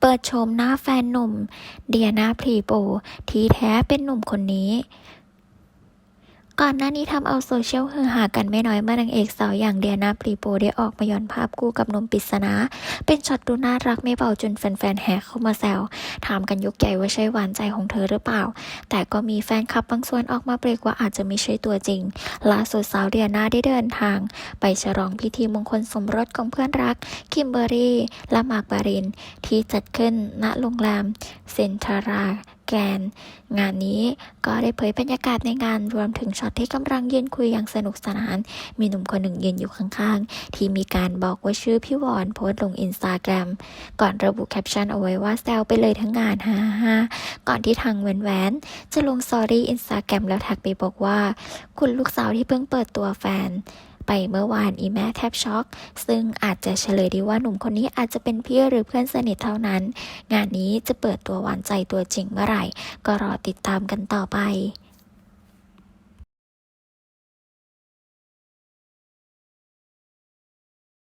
เปิดโฉมหน้าแฟนหนุ่ม เดียนาพรีโป ที่แท้เป็นหนุ่มคนนี้ ก่อนหน้านี้ทำเอาโซเชียลฮือฮากันไม่น้อยเมื่อนางเอกสาวอย่างเดียนาพรีโปได้ออกมาย้อนภาพคู่กับนมปริศนา เป็นช็อตดูน่ารักไม่เบาจนแฟนๆแห่เข้ามาแซวถามกันยกใหญ่ว่าใช่หวานใจของเธอหรือเปล่า แต่ก็มีแฟนคลับบางส่วนออกมาเปรกว่าอาจจะไม่ใช่ตัวจริงล่าสุดสาวเดียนาได้เดินทาง ไปฉลองพิธีมงคลสมรสของเพื่อนรัก คิมเบอร์รี่และมาร์กบาริน ที่จัดขึ้นณโรงแรมเซนทารา แกรนงานนี้ก็ได้เผยบรรยากาศในงานรวมถึงช็อตที่กำลังยืนคุยอย่างสนุกสนาน มีหนุ่มคนหนึ่งยืนอยู่ข้างๆ ที่มีการบอกว่าชื่อพี่วอนโพสต์ลงอินสตาแกรมก่อนระบุแคปชั่นเอาไว้ว่าแซวไปเลยทั้งงานฮ่าฮ่าก่อนที่ทางแหวนๆจะลงสอรี่อินสตาแกรมแล้วแท็กไปบอกว่า คุณลูกสาวที่เพิ่งเปิดตัวแฟน ไปเมื่อวานอีแม่แทบช็อก ซึ่งอาจจะเฉลยได้ว่าหนุ่มคนนี้อาจจะเป็นพี่หรือเพื่อนสนิทเท่านั้น งานนี้จะเปิดตัวหวานใจตัวจริงเมื่อไหร่ ก็รอติดตามกันต่อไป